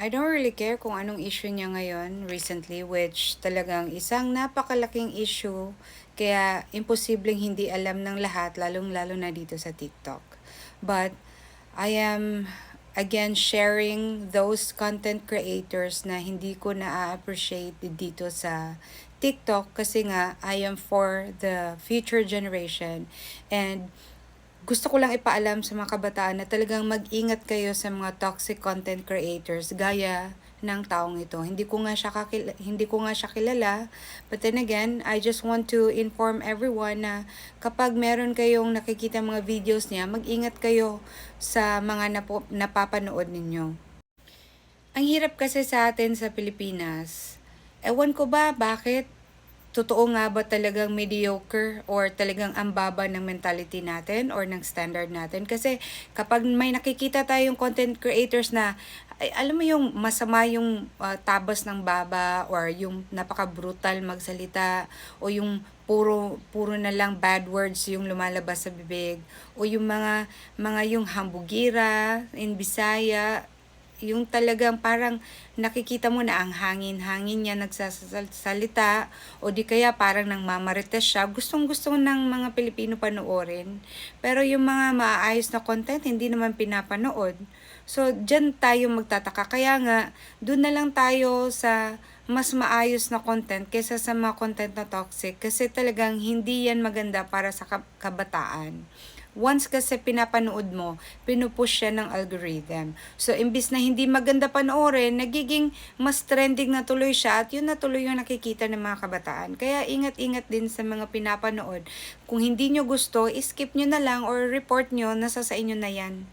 I don't really care kung anong issue niya ngayon recently, which talagang isang napakalaking issue, kaya imposibleng hindi alam ng lahat, lalong-lalo na dito sa TikTok. But I am again sharing those content creators na hindi ko na-appreciate dito sa TikTok kasi nga I am for the future generation and gusto ko lang ipaalam sa mga kabataan na talagang mag-ingat kayo sa mga toxic content creators gaya ng taong ito. Hindi ko nga siya kakil- hindi ko nga siya kilala. But then again, I just want to inform everyone na kapag meron kayong nakikita mga videos niya, mag-ingat kayo sa mga napo- napapanood ninyo. Ang hirap kasi sa atin sa Pilipinas. Ewan ko ba bakit totoo nga ba talagang mediocre or talagang ang baba ng mentality natin or ng standard natin? Kasi kapag may nakikita tayong content creators na ay, alam mo yung masama yung ah, tabas ng baba or yung napaka-brutal magsalita o yung puro puro na lang bad words yung lumalabas sa bibig o yung mga mga yung hambugira in Bisaya yung talagang parang nakikita mo na ang hangin-hangin niya nagsasalita o di kaya parang nang mamarites siya, gustong-gusto ng mga Pilipino panoorin. Pero yung mga maayos na content, hindi naman pinapanood. So, dyan tayo magtataka. Kaya nga, doon na lang tayo sa mas maayos na content kaysa sa mga content na toxic kasi talagang hindi yan maganda para sa kab- kabataan. Once kasi pinapanood mo, pinupush siya ng algorithm. So, imbis na hindi maganda panoorin, nagiging mas trending na tuloy siya at yun na tuloy yung nakikita ng mga kabataan. Kaya ingat-ingat din sa mga pinapanood. Kung hindi nyo gusto, skip nyo na lang or report nyo, nasa sa inyo na yan.